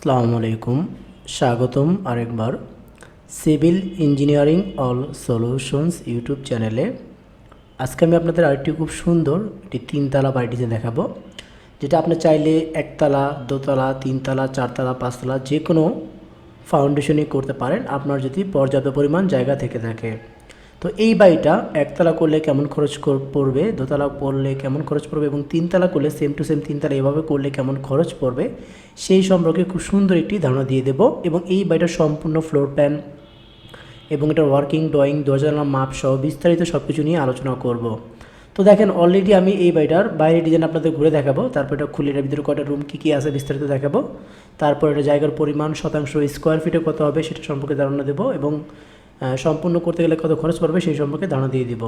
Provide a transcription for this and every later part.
আসসালামু আলাইকুম, স্বাগতম আরেকবার civil engineering all solutions YouTube চ্যানেলে। আজকে আমি আপনাদের আরেকটি খুব সুন্দর একটি তিনতলা বাড়িটিতে দেখাবো, যেটা আপনি চাইলে একতলা, দোতলা, তিনতলা, চারতলা, পাঁচতলা যে কোনো ফাউন্ডেশনই করতে পারেন। আপনার যদি পর্যাপ্ত পরিমাণ জায়গা থেকে থাকে। তো এই বাড়িটা একতলা করলে কেমন খরচ পড়বে? দোতলা করলে কেমন খরচ পড়বে? এবং তিনতলা করলে সেম টু সেম তিনতলা এভাবে করলে কেমন খরচ পড়বে? সেই সম্পর্কে খুব সুন্দর একটি ধারণা দিয়ে দেবো। এবং এই বাড়িটার সম্পূর্ণ ফ্লোর প্ল্যান এবং এটার ওয়ার্কিং ড্রয়িং দরজা মাপ সহ বিস্তারিত সব কিছু নিয়ে আলোচনা করব। তো দেখেন অলরেডি আমি এই বাড়িটার বাইরে ডিজাইন আপনাদের ঘুরে দেখাবো। তারপর এটা খুলে এটার ভিতরে কয়টা রুম কী কী আছে বিস্তারিত দেখাবো। তারপর এটা জায়গার পরিমাণ, শতাংশ স্কোয়ার ফিটে কত হবে সেটা সম্পর্কে ধারণা দেবো। এবং সম্পূর্ণ করতে গেলে কত খরচ পড়বে সেই সম্পর্কে ধারণা দিয়ে দিব।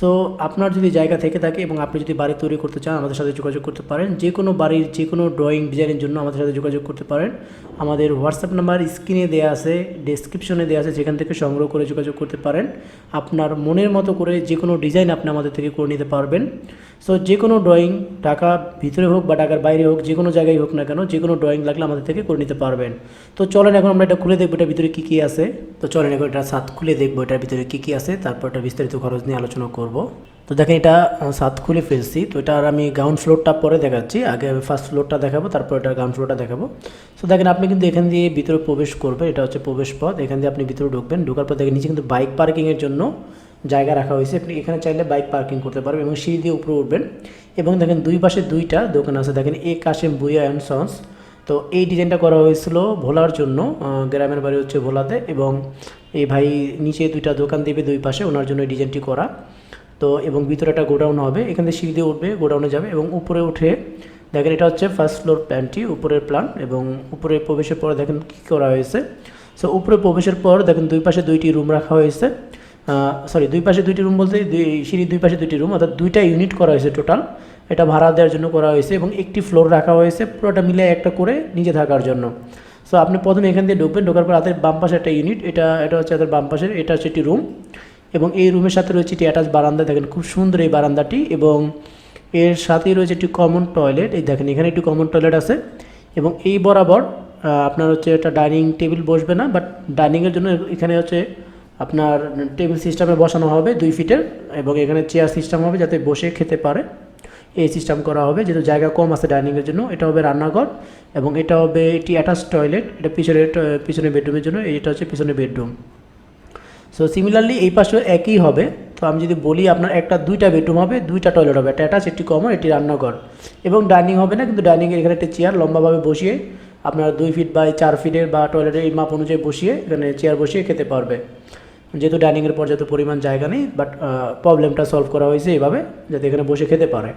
সো আপনার যদি জায়গা থেকে থাকে এবং আপনি যদি বাড়ি তৈরি করতে চান, আমাদের সাথে যোগাযোগ করতে পারেন। যে কোনো বাড়ির, যে কোনো ড্রয়িং ডিজাইনের জন্য আমাদের সাথে যোগাযোগ করতে পারেন। আমাদের হোয়াটসঅ্যাপ নাম্বার স্ক্রিনে দেওয়া আছে ডেসক্রিপশনে দেওয়া আছে, যেখান থেকে সংগ্রহ করে যোগাযোগ করতে পারেন। আপনার মনের মতো করে যে কোনো ডিজাইন আপনি আমাদের থেকে করে নিতে পারবেন। সো যে কোনো ড্রয়িং ঢাকা ভিতরে হোক বা ঢাকার বাইরে হোক যে কোনো জায়গায় হোক না কেন যে কোনো ড্রয়িং লাগলে আমাদের থেকে করে নিতে পারবেন। তো চলেন এখন আমরা এটা খুলে দেখব এটার ভিতরে কী কী আছে। তো চলেন এখন এটা সাত খুলে দেখব এটার ভিতরে কী কী আছে, তারপর এটা বিস্তারিত খরচ নিয়ে আলোচনা করব। তো দেখেন এটা সাত খুলে ফেলছি। তো এটা আর আমি গ্রাউন্ড ফ্লোরটা পরে দেখাচ্ছি। আগে আমি ফার্স্ট ফ্লোরটা দেখাবো, তারপর এটা গ্রাউন্ড ফ্লোরটা দেখাবো। তো দেখেন আপনি কিন্তু এখান দিয়ে ভিতরে প্রবেশ করবেন, এটা হচ্ছে প্রবেশ পথ। এখান দিয়ে আপনি ভিতরে ঢুকবেন, ঢোকার পর দেখেন নিচে কিন্তু বাইক পার্কিংয়ের জন্য জায়গা রাখা হয়েছে। আপনি এখানে চাইলে বাইক পার্কিং করতে পারবেন এবং সিঁড়ি দিয়ে উপরে উঠবেন। এবং দেখেন দুই পাশে দুইটা দোকান আছে। দেখেন এ, কাশেম বুয়া অ্যান্ড সন্স। তো এই ডিজাইনটা করা হয়েছিল ভোলার জন্য গ্রামের বাড়ি হচ্ছে ভোলাতে। এবং এই ভাই নিচে দুইটা দোকান দেবে দুই পাশে, ওনার জন্য এই ডিজাইনটি করা। তো এবং ভিতরে একটা গোডাউন হবে। এখান থেকে সিঁড়ি দিয়ে উঠবে, গোডাউনে যাবে এবং উপরে উঠে দেখেন এটা হচ্ছে ফার্স্ট ফ্লোর প্ল্যানটি উপরের প্ল্যান এবং উপরে প্রবেশের পর দেখেন কী করা হয়েছে। সো উপরে প্রবেশের পর দেখেন দুই পাশে দুইটি রুম রাখা হয়েছে। সরি দুই পাশে দুইটি রুম বলতে দুই সিঁড়ির দুই পাশে দুইটি রুম অর্থাৎ দুইটা ইউনিট করা হয়েছে টোটাল এটা ভাড়া দেওয়ার জন্য করা হয়েছে এবং একটি ফ্লোর রাখা হয়েছে, পুরোটা মিলে একটা করে নিজে থাকার জন্য। সো আপনি প্রথমে এখান দিয়ে ঢুকবেন, ঢোকার পর হাতের বাম পাশে একটা ইউনিট এটা এটা হচ্ছে হাতের বাম পাশের, এটা হচ্ছে একটি রুম এবং এই রুমের সাথে রয়েছে একটি অ্যাটাচ বারান্দা, দেখেন খুব সুন্দর এই বারান্দাটি। এবং এর সাথেই রয়েছে একটি কমন টয়লেট এই দেখেন এখানে একটি কমন টয়লেট আছে। এবং এই বরাবর আপনার হচ্ছে একটা ডাইনিং টেবিল বসবে না বাট ডাইনিংয়ের জন্য এখানে হচ্ছে আপনার টেবিল সিস্টেমে বসানো হবে দুই ফিটের এবং এখানে চেয়ার সিস্টেম হবে যাতে বসে খেতে পারে। এই সিস্টেম করা হবে, যেহেতু জায়গা কম আছে ডাইনিংয়ের জন্য, এটা হবে রান্নাঘর এবং এটা হবে এটি অ্যাটাচ টয়লেট এটা পিছনের পিছনে বেডরুমের জন্য, এটা হচ্ছে পিছনে বেডরুম সো সিমিলারলি এই পাশেও একই হবে। তো আমি যদি বলি আপনার একটা দুইটা বেডরুম হবে, দুইটা টয়লেট হবে, একটা অ্যাটাচ একটি কমন একটি রান্নাঘর। এবং ডাইনিং হবে না, কিন্তু ডাইনিংয়ের এখানে একটা চেয়ার লম্বাভাবে বসিয়ে আপনার দুই ফিট বাই চার ফিটের বা টয়লেটের এই মাপ অনুযায়ী বসিয়ে এখানে চেয়ার বসিয়ে খেতে পারবে। যেহেতু ডাইনিংয়ের পর্যাপ্ত পরিমাণ জায়গা নেই বাট প্রবলেমটা সলভ করা হয়েছে এইভাবে যাতে এখানে বসে খেতে পারে।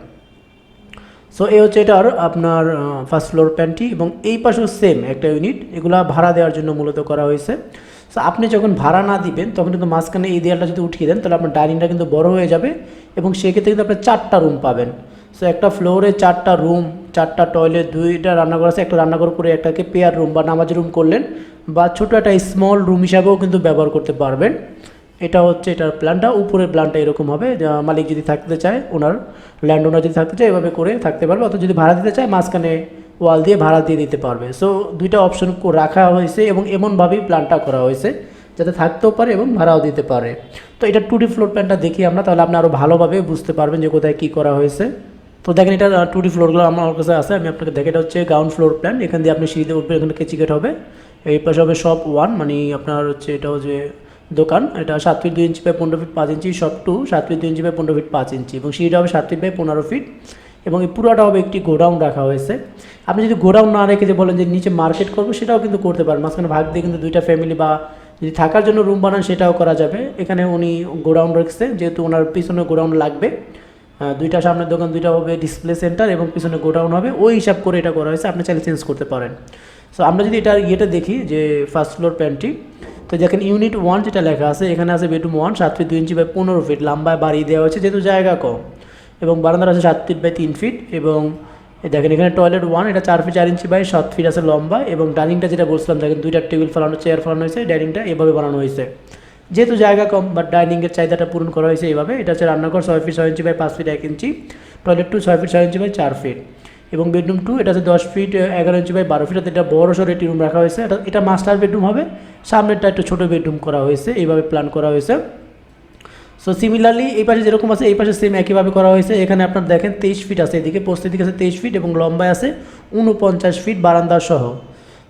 সো এই হচ্ছে এটার আপনার ফার্স্ট ফ্লোর প্যান্টি এবং এই পাশেও সেম একটা ইউনিট এগুলা ভাড়া দেওয়ার জন্য মূলত করা হয়েছে। সো আপনি যখন ভাড়া না দিবেন, তখন কিন্তু মাঝখানে এই দেয়ালটা যদি উঠিয়ে দেন, তাহলে আপনার ডাইনিংটা কিন্তু বড় হয়ে যাবে এবং সেক্ষেত্রে কিন্তু আপনি চারটা রুম পাবেন। সো একটা ফ্লোরে চারটা রুম চারটা টয়লেট দুইটা রান্নাঘর আছে, একটা রান্নাঘর করে একটাকে পেয়ার রুম বা নামাজ রুম করলেন বা ছোটো একটা স্মল রুম হিসাবেও কিন্তু ব্যবহার করতে পারবেন। এটা হচ্ছে এটার প্ল্যানটা উপরের প্ল্যানটা এরকম হবে। মালিক যদি থাকতে চায়, ওনার ল্যান্ড ওনার যদি থাকতে চায়, এভাবে করে থাকতে পারবে। অথবা যদি ভাড়া দিতে চায়, মাঝখানে ওয়াল দিয়ে ভাড়া দিয়ে দিতে পারবে। সো দুইটা অপশন রাখা হয়েছে এবং এমনভাবেই প্ল্যানটা করা হয়েছে, যাতে থাকতেও পারে এবং ভাড়াও দিতে পারে। তো এটা টু ডি ফ্লোর প্ল্যানটা দেখি আমরা, তাহলে আপনি আরও ভালোভাবে বুঝতে পারবেন যে কোথায় কী করা হয়েছে। তো দেখেন এটা টু ডি ফ্লোরগুলো আমার কাছে আছে, আমি আপনাকে দেখে এটা হচ্ছে গ্রাউন্ড ফ্লোর প্ল্যান এখান দিয়ে আপনি সিঁড়িতে উঠবেন, এখানে কেচি গেট হবে। এই পাশে হবে শপ ওয়ান মানে আপনার হচ্ছে এটা হচ্ছে দোকান এটা সাত ফিট দুই ইঞ্চি বাই পনেরো ফিট পাঁচ ইঞ্চি শপ টু সাত ফিট দুই ইঞ্চি বাই পনেরো ফিট পাঁচ ইঞ্চি এবং সিঁড়িটা হবে সাত ফিট বাই পনেরো ফিট এবং এই পুরোটা হবে একটি গোডাউন রাখা হয়েছে। আপনি যদি গোডাউন না রেখে যে বলেন যে নিচে মার্কেট করব, সেটাও কিন্তু করতে পারেন। মাঝখানে ভাগ দিয়ে কিন্তু দুইটা ফ্যামিলি বা যদি থাকার জন্য রুম বানান, সেটাও করা যাবে। এখানে উনি গোডাউন রেখেছে, যেহেতু ওনার পিছনে গোডাউন লাগবে। দুইটা সামনের দোকান, দুইটা হবে ডিসপ্লে সেন্টার এবং পিছনে গোডাউন হবে। ওই হিসাব করে এটা করা হয়েছে, আপনি চাইলে চেঞ্জ করতে পারেন। সো আমরা যদি এটা ইয়েটা দেখি, যে ফার্স্ট ফ্লোর প্যান্টটি তো দেখেন ইউনিট ওয়ান যেটা লেখা আছে, এখানে আছে বেডরুম ওয়ান সাত ফিট দুই ইঞ্চি বাই পনেরো ফিট লম্বায় বাড়িয়ে দেওয়া হয়েছে, যেহেতু জায়গা কম। এবং বারান্দার আছে সাত ফিট বাই তিন ফিট এবং দেখেন এখানে টয়লেট ওয়ান এটা চার ফিট চার ইঞ্চি বাই সাত ফিট আছে লম্বা এবং ডাইনিংটা যেটা বলছিলাম, দেখেন দুইটা টেবিল ফেলানো চেয়ার ফেলানো হয়েছে ডাইনিংটা এভাবে বানানো হয়েছে। যেহেতু জায়গা কম বাট ডাইনিংয়ের চাহিদাটা পূরণ করা হয়েছে এইভাবে। এটা হচ্ছে রান্নাঘর ছয় ফিট ছয় ইঞ্চি বাই পাঁচ ফিট এক ইঞ্চি টয়লেট টু ছয় ফিট ছয় ইঞ্চি বাই চার ফিট এবং বেডরুম টু এটা হচ্ছে দশ ফিট এগারো ইঞ্চি বাই বারো ফিট এটা বড় সড়ো একটি রুম রাখা হয়েছে। এটা এটা মাস্টার বেডরুম হবে, সামনেরটা একটু ছোটো বেডরুম করা হয়েছে, এইভাবে প্ল্যান করা হয়েছে। সো সিমিলারলি এই পাশে যেরকম আছে, এই পাশে সেম একইভাবে করা হয়েছে। এখানে আপনার দেখেন তেইশ ফিট আছে, এদিকে পোস্টের দিকে আছে তেইশ ফিট এবং লম্বায় আছে উনপঞ্চাশ ফিট বারান্দা সহ।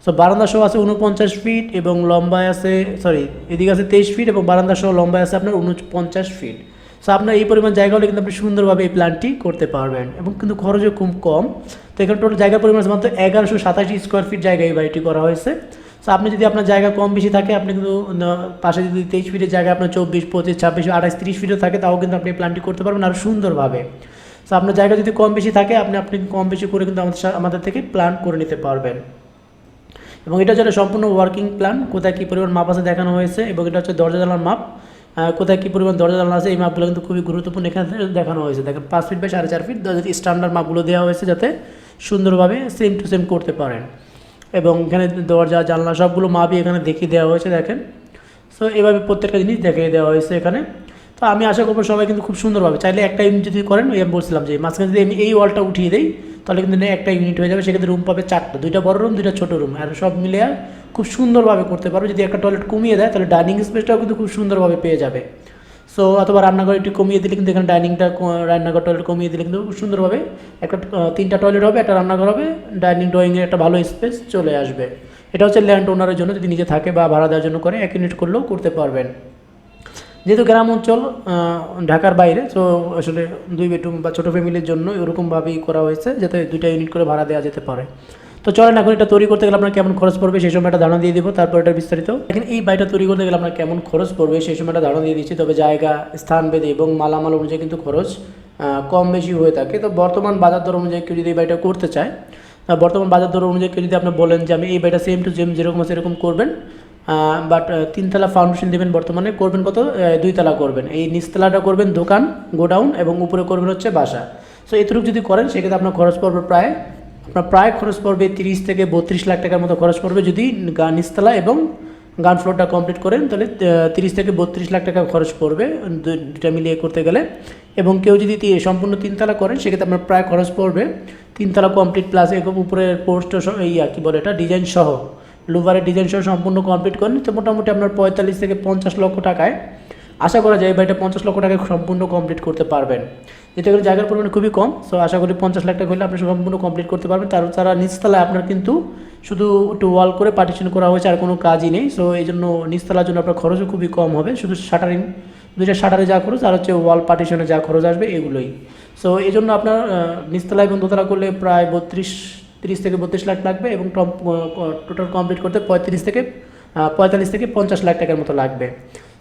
সো বারান্দা সহ আছে উনপঞ্চাশ ফিট এবং লম্বায় আছে সরি এদিকে আছে তেইশ ফিট এবং বারান্দা সহ লম্বায় আছে আপনার উনপঞ্চাশ ফিট সো আপনার এই পরিমাণ জায়গা হলে কিন্তু আপনি সুন্দরভাবে এই প্ল্যানটি করতে পারবেন এবং কিন্তু খরচও খুব কম। তো এখানে টোটাল জায়গার পরিমাণ মাত্র এগারোশো সাতাশি স্কোয়ার ফিট জায়গায় এই বাড়িটি করা হয়েছে। সো আপনি যদি আপনার জায়গা কম বেশি থাকে, আপনি কিন্তু পাশে যদি তেইশ ফিটের জায়গা আপনার চব্বিশ, পঁচিশ, ছাব্বিশ, আঠাশ, তিরিশ ফিটও থাকে, তাও কিন্তু আপনি প্ল্যানটি করতে পারবেন আরও সুন্দরভাবে। সো আপনার জায়গা যদি কম বেশি থাকে, আপনি আপনি কম বেশি করে কিন্তু আমাদের আমাদের থেকে প্ল্যান করে নিতে পারবেন। এবং এটা হচ্ছে সম্পূর্ণ ওয়ার্কিং প্ল্যান কোথায় কী পরিমাণ মাপ আছে দেখানো হয়েছে এবং এটা হচ্ছে দরজা জানালার মাপ কোথায় কী পরিমাণ দরজা জানালা আছে এই মাপগুলো কিন্তু খুবই গুরুত্বপূর্ণ এখানে দেখানো হয়েছে। দেখেন, পাঁচ ফিট বাই সাড়ে চার ফিট স্ট্যান্ডার্ড মাপগুলো দেওয়া হয়েছে যাতে সুন্দরভাবে সেম টু সেম করতে পারেন। এবং এখানে দরজা, জানলা সবগুলো মাপই এখানে দেখিয়ে দেওয়া হয়েছে, দেখেন। সো এভাবে প্রত্যেকটা জিনিস দেখিয়ে দেওয়া হয়েছে এখানে। তো আমি আশা করব সবাই কিন্তু খুব সুন্দরভাবে চাইলে একটা ইউনিট যদি করেন, ওই আমি বলছিলাম যে মাঝখানে যদি আমি এই ওয়ালটা উঠিয়ে দিই, তাহলে কিন্তু একটা ইউনিট হয়ে যাবে। সেক্ষেত্রে রুম পাবে চারটা, দুইটা বড় রুম দুইটা ছোটো রুম আর সব মিলে খুব সুন্দরভাবে করতে পারবে। যদি একটা টয়লেট কমিয়ে দেয়, তাহলে ডাইনিং স্পেসটাও কিন্তু খুব সুন্দরভাবে পেয়ে যাবে। সো অথবা রান্নাঘর একটু কমিয়ে দিলে কিন্তু এখানে ডাইনিংটা রান্নাঘর টয়লেট কমিয়ে দিলে কিন্তু খুব সুন্দরভাবে একটা তিনটা টয়লেট হবে, একটা রান্নাঘর হবে ডাইনিং ড্রয়িংয়ের একটা ভালো স্পেস চলে আসবে। এটা হচ্ছে ল্যান্ড ওনারের জন্য, যদি নিজে থাকে বা ভাড়া দেওয়ার জন্য করে, এক ইউনিট করলেও করতে পারবেন। যেহেতু গ্রাম অঞ্চল ঢাকার বাইরে, তো আসলে দুই বেডরুম বা ছোটো ফ্যামিলির জন্য এরকমভাবেই করা হয়েছে, যাতে দুইটা ইউনিট করে ভাড়া দেওয়া যেতে পারে। তো চলেন এখন এটা তৈরি করতে গেলে আপনার কেমন খরচ পড়বে, সেই সময়টা ধারণা দিয়ে দেবো, তারপর এটা বিস্তারিত। এখন এই বাড়িটা তৈরি করতে গেলে আপনার কেমন খরচ পড়বে, সেই সময়টা ধারণা দিয়ে দিচ্ছি, তবে জায়গা, স্থান বেঁধে এবং মালামাল অনুযায়ী কিন্তু খরচ কম বেশি হয়ে থাকে। তো বর্তমান বাজার দর অনুযায়ী কেউ যদি এই বাড়িটা করতে চায় বর্তমান বাজার দর অনুযায়ী কেউ যদি আপনি বলেন যে আমি এই বাড়িটা সেম টু সেম যেরকম আছে করবেন বাট তিনতলা ফাউন্ডেশন দেবেন বর্তমানে, করবেন কত? দুইতলা করবেন। এই নিচতলাটা করবেন দোকান, গোডাউন এবং উপরে করবেন হচ্ছে বাসা। সো এতটুকু যদি করেন, সেক্ষেত্রে আপনার খরচ পড়বে প্রায়, আপনার প্রায় খরচ পড়বে তিরিশ থেকে বত্রিশ লাখ টাকার মতো খরচ পড়বে যদি গা নিচতলা এবং গান ফ্লোরটা কমপ্লিট করেন, তাহলে তিরিশ থেকে বত্রিশ লাখ টাকা খরচ পড়বে দুটা মিলিয়ে করতে গেলে। এবং কেউ যদি সম্পূর্ণ তিনতলা করেন, সেক্ষেত্রে আপনার প্রায় খরচ পড়বে তিনতলা কমপ্লিট প্লাস এরকম উপরের পোস্ট ইয়া, কী বলে এটা? ডিজাইন সহ। লুভারের ডিজাইন সহ সম্পূর্ণ কমপ্লিট করেন তো মোটামুটি আপনার পঁয়তাল্লিশ থেকে পঞ্চাশ লক্ষ টাকায়। আশা করা যায় এই বাড়িটা পঞ্চাশ লক্ষ টাকায় সম্পূর্ণ কমপ্লিট করতে পারবেন। যেটা করে জায়গার পরিমাণ খুবই কম সো আশা করি পঞ্চাশ লাখ টাকা হলে আপনি সম্পূর্ণ কমপ্লিট করতে পারবেন। তার তারা নিচতলায় আপনার কিন্তু শুধু একটু ওয়াল করে পার্টিশন করা হয়েছে, আর কোনো কাজই নেই। সো এই জন্য নিচতলার জন্য আপনার খরচও খুবই কম হবে। শুধু শাটারিং দুইটা শাটারে যা খরচ, আর হচ্ছে ওয়াল পার্টিশনে যা খরচ আসবে, এগুলোই। সো এই জন্য আপনার নিচতলা এবং দোতলা করলে প্রায় বত্রিশ তিরিশ থেকে বত্রিশ লাখ লাগবে এবং টোটাল কমপ্লিট করতে পঁয়ত্রিশ থেকে পঁয়তাল্লিশ থেকে পঞ্চাশ লাখ টাকার মতো লাগবে।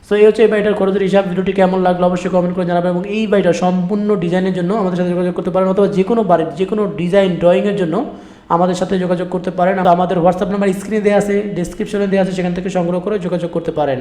সো এই হচ্ছে এই বাড়িটার খরচের হিসাব। ভিডিওটি কেমন লাগল অবশ্যই কমেন্ট করে জানাবেন এবং এই বাড়িটা সম্পূর্ণ ডিজাইনের জন্য আমাদের সাথে যোগাযোগ করতে পারেন অথবা যে কোনো বাড়ির যে কোনো ডিজাইন ড্রয়িংয়ের জন্য আমাদের সাথে যোগাযোগ করতে পারেন। আমাদের হোয়াটসঅ্যাপ নাম্বার স্ক্রিনে দেওয়া আছে ডিসক্রিপশনে দেওয়া আছে, সেখান থেকে সংগ্রহ করে যোগাযোগ করতে পারেন।